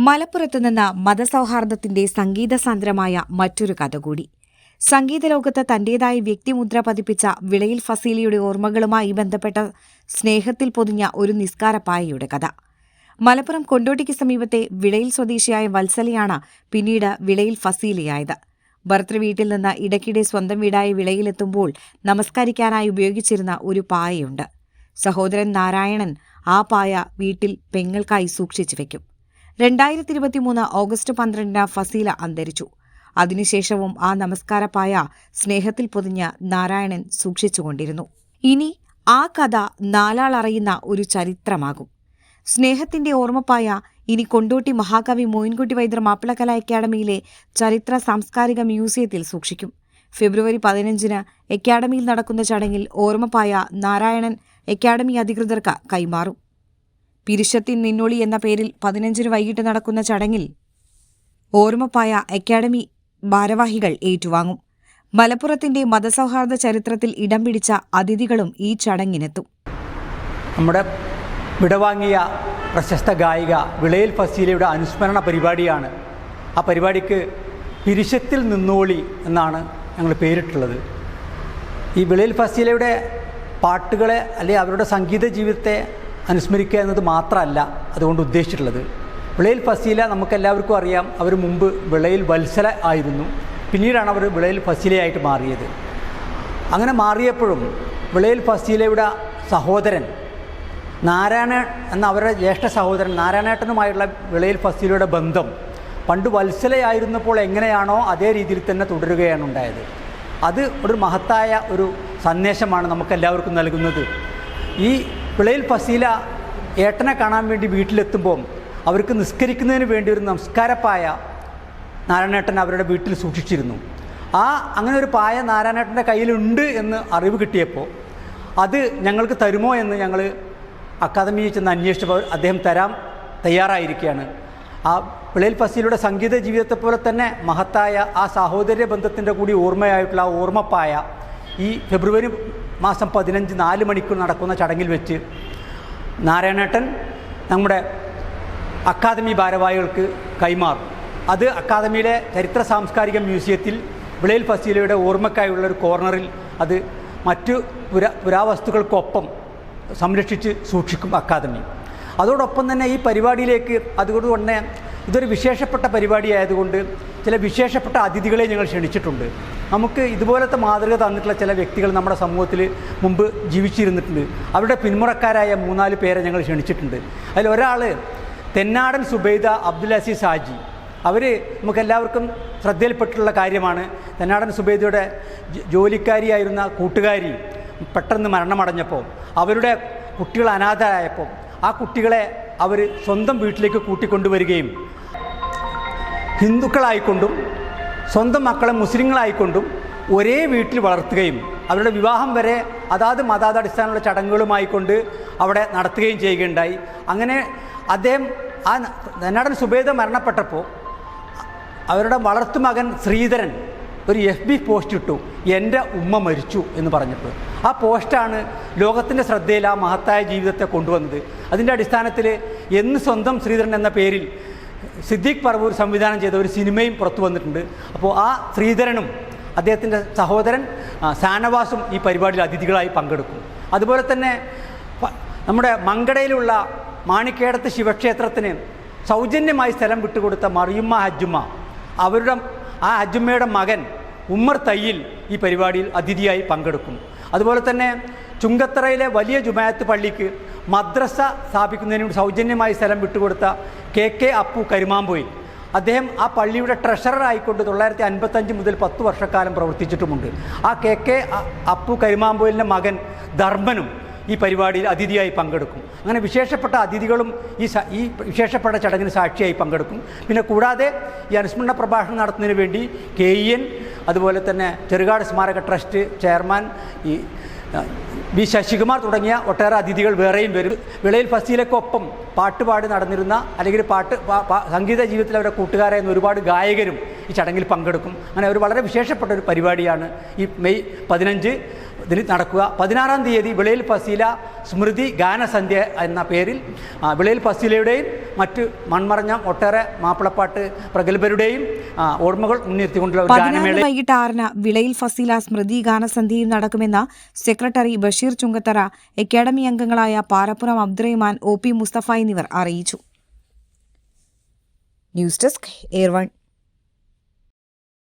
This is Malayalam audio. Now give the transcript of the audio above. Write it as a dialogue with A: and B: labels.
A: മലപ്പുറത്ത് നിന്ന് മതസൗഹാർദ്ദത്തിന്റെ സംഗീതസാന്ദ്രമായ മറ്റൊരു കഥ കൂടി. സംഗീതലോകത്ത് തന്റേതായ വ്യക്തിമുദ്ര പതിപ്പിച്ച വിളയിൽ ഫസീലിയുടെ ഓർമ്മകളുമായി ബന്ധപ്പെട്ട സ്നേഹത്തിൽ പൊതിഞ്ഞ ഒരു നിസ്കാരപ്പായയുടെ കഥ. മലപ്പുറം കൊണ്ടോട്ടിക്ക് സമീപത്തെ വിളയിൽ സ്വദേശിയായ വത്സലയാണ് പിന്നീട് വിളയിൽ ഫസീലയായത്. ഭർത്തൃവീട്ടിൽ നിന്ന് ഇടയ്ക്കിടെ സ്വന്തം വീടായ വിളയിലെത്തുമ്പോൾ നമസ്കരിക്കാനായി ഉപയോഗിച്ചിരുന്ന ഒരു പായയുണ്ട്. സഹോദരൻ നാരായണൻ ആ പായ വീട്ടിൽ പെങ്ങൾക്കായി സൂക്ഷിച്ചു വെക്കും. രണ്ടായിരത്തി ഇരുപത്തിമൂന്ന് ഓഗസ്റ്റ് പന്ത്രണ്ടിന് ഫസീല അന്തരിച്ചു. അതിനുശേഷവും ആ നമസ്കാരപ്പായ സ്നേഹത്തിൽ പൊതിഞ്ഞ നാരായണൻ സൂക്ഷിച്ചുകൊണ്ടിരുന്നു. ഇനി ആ കഥ നാലാൾ അറിയുന്ന ഒരു ചരിത്രമാകും. സ്നേഹത്തിന്റെ ഓർമ്മപ്പായ ഇനി കൊണ്ടോട്ടി മഹാകവി മോയിൻകുട്ടി വൈദ്യർ മാപ്പിളകല അക്കാദമിയിലെ ചരിത്ര സാംസ്കാരിക മ്യൂസിയത്തിൽ സൂക്ഷിക്കും. ഫെബ്രുവരി പതിനഞ്ചിന് അക്കാദമിയിൽ നടക്കുന്ന ചടങ്ങിൽ ഓർമ്മപ്പായ നാരായണൻ അക്കാദമി അധികൃതർക്ക് കൈമാറും. പിരിശത്തിൻ നിന്നൊളി എന്ന പേരിൽ പതിനഞ്ചിന് വൈകിട്ട് നടക്കുന്ന ചടങ്ങിൽ ഓർമ്മപ്പായ അക്കാഡമി ഭാരവാഹികൾ ഏറ്റുവാങ്ങും. മലപ്പുറത്തിന്റെ മതസൗഹാർദ്ദ ചരിത്രത്തിൽ ഇടം പിടിച്ച അതിഥികളും ഈ ചടങ്ങിനെത്തും.
B: നമ്മുടെ വിടവാങ്ങിയ പ്രശസ്ത ഗായിക വിളയിൽ ഫസീലയുടെ അനുസ്മരണ പരിപാടിയാണ്. ആ പരിപാടിക്ക് പിരിശത്തിൽ നിന്നോളി എന്നാണ് ഞങ്ങൾ പേരിട്ടുള്ളത്. ഈ വിളയിൽ ഫസീലയുടെ പാട്ടുകളെ അല്ലെങ്കിൽ അവരുടെ സംഗീത ജീവിതത്തെ അനുസ്മരിക്കുക എന്നത് മാത്രമല്ല അതുകൊണ്ട് ഉദ്ദേശിച്ചിട്ടുള്ളത്. വിളയിൽ ഫസീല നമുക്കെല്ലാവർക്കും അറിയാം അവർ മുമ്പ് വിളയിൽ വത്സല ആയിരുന്നു. പിന്നീടാണ് അവർ വിളയിൽ ഫസീലയായിട്ട് മാറിയത്. അങ്ങനെ മാറിയപ്പോഴും വിളയിൽ ഫസീലയുടെ സഹോദരൻ നാരായണ എന്ന അവരുടെ ജ്യേഷ്ഠ സഹോദരൻ നാരായണേട്ടനുമായുള്ള വിളയിൽ ഫസീലയുടെ ബന്ധം പണ്ട് വത്സലയായിരുന്നപ്പോൾ എങ്ങനെയാണോ അതേ രീതിയിൽ തന്നെ തുടരുകയാണ് ഉണ്ടായത്. അത് ഒരു മഹത്തായ ഒരു സന്ദേശമാണ് നമുക്കെല്ലാവർക്കും നൽകുന്നത്. ഈ വിളയിൽ ഫസീല ഏട്ടനെ കാണാൻ വേണ്ടി വീട്ടിലെത്തുമ്പോൾ അവർക്ക് നിസ്കരിക്കുന്നതിന് വേണ്ടി ഒരു നമസ്കാരപ്പായ നാരായണേട്ടൻ അവരുടെ വീട്ടിൽ സൂക്ഷിച്ചിരുന്നു. ആ അങ്ങനെ ഒരു പായ നാരായണേട്ടന്റെ കയ്യിലുണ്ട് എന്ന് അറിവ് കിട്ടിയപ്പോൾ അത് ഞങ്ങൾക്ക് തരുമോ എന്ന് ഞങ്ങൾ അക്കാദമിയിൽ ചെന്ന് അന്വേഷിച്ചപ്പോൾ അദ്ദേഹം തരാൻ തയ്യാറായിരിക്കുകയാണ്. ആ പിളയിൽ ഫസീലയുടെ സംഗീത ജീവിതത്തെ പോലെ തന്നെ മഹത്തായ ആ സാഹോദര്യ ബന്ധത്തിന്റെ കൂടി ഓർമ്മയായിട്ടുള്ള ആ ഓർമ്മപ്പായ ഈ ഫെബ്രുവരി മാസം പതിനഞ്ച് നാല് മണിക്കൂർ നടക്കുന്ന ചടങ്ങിൽ വെച്ച് നാരായണേട്ടൻ നമ്മുടെ അക്കാദമി ഭാരവാഹികൾക്ക് കൈമാറും. അത് അക്കാദമിയിലെ ചരിത്ര സാംസ്കാരിക മ്യൂസിയത്തിൽ വിളയിൽ ഫസീലയുടെ ഓർമ്മക്കായുള്ള ഒരു കോർണറിൽ അത് മറ്റു പുരാ പുരാവസ്തുക്കൾക്കൊപ്പം സംരക്ഷിച്ച് സൂക്ഷിക്കും അക്കാദമി. അതോടൊപ്പം തന്നെ ഈ പരിപാടിയിലേക്ക് അതുകൊണ്ട് തന്നെ ഇതൊരു വിശേഷപ്പെട്ട പരിപാടിയായതുകൊണ്ട് ചില വിശേഷപ്പെട്ട അതിഥികളെ ഞങ്ങൾ ക്ഷണിച്ചിട്ടുണ്ട്. നമുക്ക് ഇതുപോലത്തെ മാതൃക തന്നിട്ടുള്ള ചില വ്യക്തികൾ നമ്മുടെ സമൂഹത്തിൽ മുമ്പ് ജീവിച്ചിരുന്നിട്ടുണ്ട്. അവരുടെ പിന്മുറക്കാരായ മൂന്നാൽ പേരെ ഞങ്ങൾ ക്ഷണിച്ചിട്ടുണ്ട്. അതിൽ ഒരാൾ തെന്നാടൻ സുബൈദ അബ്ദുൽ അസീസ് ഹാജി. അവർ നമുക്കെല്ലാവർക്കും ശ്രദ്ധയിൽപ്പെട്ടിട്ടുള്ള കാര്യമാണ്. തെന്നാടൻ സുബൈദയുടെ ജോലിക്കാരിയായിരുന്ന കൂട്ടുകാരി പെട്ടെന്ന് മരണമടഞ്ഞപ്പോൾ അവരുടെ കുട്ടികൾ അനാഥരായപ്പോൾ ആ കുട്ടികളെ അവർ സ്വന്തം വീട്ടിലേക്ക് കൂട്ടിക്കൊണ്ടുവരികയും ഹിന്ദുക്കളായിക്കൊണ്ടും സ്വന്തം മക്കളെ മുസ്ലിങ്ങളായിക്കൊണ്ടും ഒരേ വീട്ടിൽ വളർത്തുകയും അവരുടെ വിവാഹം വരെ അതാത് മതാതടിസ്ഥാനമുള്ള ചടങ്ങുകളുമായിക്കൊണ്ട് അവിടെ നടത്തുകയും ചെയ്യുകയുണ്ടായി. അങ്ങനെ അദ്ദേഹം ആ നെന്നാടൻ സുബേദ മരണപ്പെട്ടപ്പോൾ അവരുടെ വളർത്തുമകൻ ശ്രീധരൻ ഒരു എഫ് ബി പോസ്റ്റ് ഇട്ടു എന്റെ ഉമ്മ മരിച്ചു എന്ന് പറഞ്ഞിട്ട്. ആ പോസ്റ്റാണ് ലോകത്തിന്റെ ശ്രദ്ധയിൽ ആ മഹത്തായ ജീവിതത്തെ കൊണ്ടുവന്നത്. അതിന്റെ അടിസ്ഥാനത്തിൽ എന്ന് സ്വന്തം ശ്രീധരൻ എന്ന പേരിൽ സിദ്ദീഖ് പറവൂർ സംവിധാനം ചെയ്ത ഒരു സിനിമയും പുറത്തു വന്നിട്ടുണ്ട്. അപ്പോൾ ആ ശ്രീധരനും അദ്ദേഹത്തിന്റെ സഹോദരൻ സാനവാസും ഈ പരിപാടിയിൽ അതിഥികളായി പങ്കെടുക്കും. അതുപോലെ തന്നെ നമ്മുടെ മങ്കടയിലുള്ള മാണിക്കേടത്ത് ശിവക്ഷേത്രത്തിന് സൗജന്യമായി സ്ഥലം വിട്ടുകൊടുത്ത മറിയുമ്മ ഹജ്ജുമ്മ അവരുടെ ആ ഹജ്ജുമ്മയുടെ മകൻ ഉമ്മർ തയ്യിൽ ഈ പരിപാടിയിൽ അതിഥിയായി പങ്കെടുക്കും. അതുപോലെ തന്നെ ചുങ്കത്തറയിലെ വലിയ ജുമായത്ത് പള്ളിക്ക് മദ്രസ സ്ഥാപിക്കുന്നതിന് സൗജന്യമായി സ്ഥലം വിട്ടുകൊടുത്ത കെ കെ അപ്പു കരുമാമ്പോയിൽ. അദ്ദേഹം ആ പള്ളിയുടെ ട്രഷറർ ആയിക്കൊണ്ട് തൊള്ളായിരത്തി അൻപത്തഞ്ച് മുതൽ പത്ത് വർഷക്കാലം പ്രവർത്തിച്ചിട്ടുമുണ്ട്. ആ കെ കെ അപ്പു കരുമാമ്പോയിലിന്റെ മകൻ ധർമ്മനും ഈ പരിപാടിയിൽ അതിഥിയായി പങ്കെടുക്കും. അങ്ങനെ വിശേഷപ്പെട്ട അതിഥികളും ഈ ഈ വിശേഷപ്പെട്ട ചടങ്ങിന് സാക്ഷിയായി പങ്കെടുക്കും. പിന്നെ കൂടാതെ ഈ അനുസ്മരണ പ്രഭാഷണം നടത്തുന്നതിന് വേണ്ടി കെ അതുപോലെ തന്നെ ചെറുകാട് സ്മാരക trust chairman E V Sasikumar തുടങ്ങിയ ഒട്ടേറെ അതിഥികൾ വേറെയും വരും. വിളയിൽ ഫസീലക്കൊപ്പം പാട്ടുപാടി നടന്നിരുന്ന അല്ലെങ്കിൽ പാട്ട് സംഗീത ജീവിതത്തിലെ അവരുടെ കൂട്ടുകാരായിരുന്ന ഒരുപാട് ഗായകരും ഈ ചടങ്ങിൽ പങ്കെടുക്കും. അങ്ങനെ ഒരു വളരെ വിശേഷപ്പെട്ട ഒരു പരിപാടിയാണ് ഈ മെയ് പതിനഞ്ച് ഇതിൽ നടക്കുക. പതിനാറാം തീയതി വിളയിൽ ഫസീല സ്മൃതി ഗാനസന്ധ്യ എന്ന പേരിൽ വിളയിൽ ഫസീലയുടെയും മറ്റ് മൺമറഞ്ഞ ഒട്ടേറെ മാപ്പിളപ്പാട്ട് പ്രഗത്ഭരുടെയും ഓർമ്മകൾ മുൻനിർത്തിക്കൊണ്ടുള്ള
A: വൈകിട്ട് ആറിന് വിളയിൽ ഫസീല സ്മൃതി ഗാനസന്ധ്യയും നടക്കുമെന്ന് സെക്രട്ടറി ബഷീർ ചുങ്കത്തറ അക്കാദമി അംഗങ്ങളായ പാറപ്പുറം അബ്ദുറഹ്മാൻ ഒ പി മുസ്തഫ എന്നിവർ അറിയിച്ചു. News desk air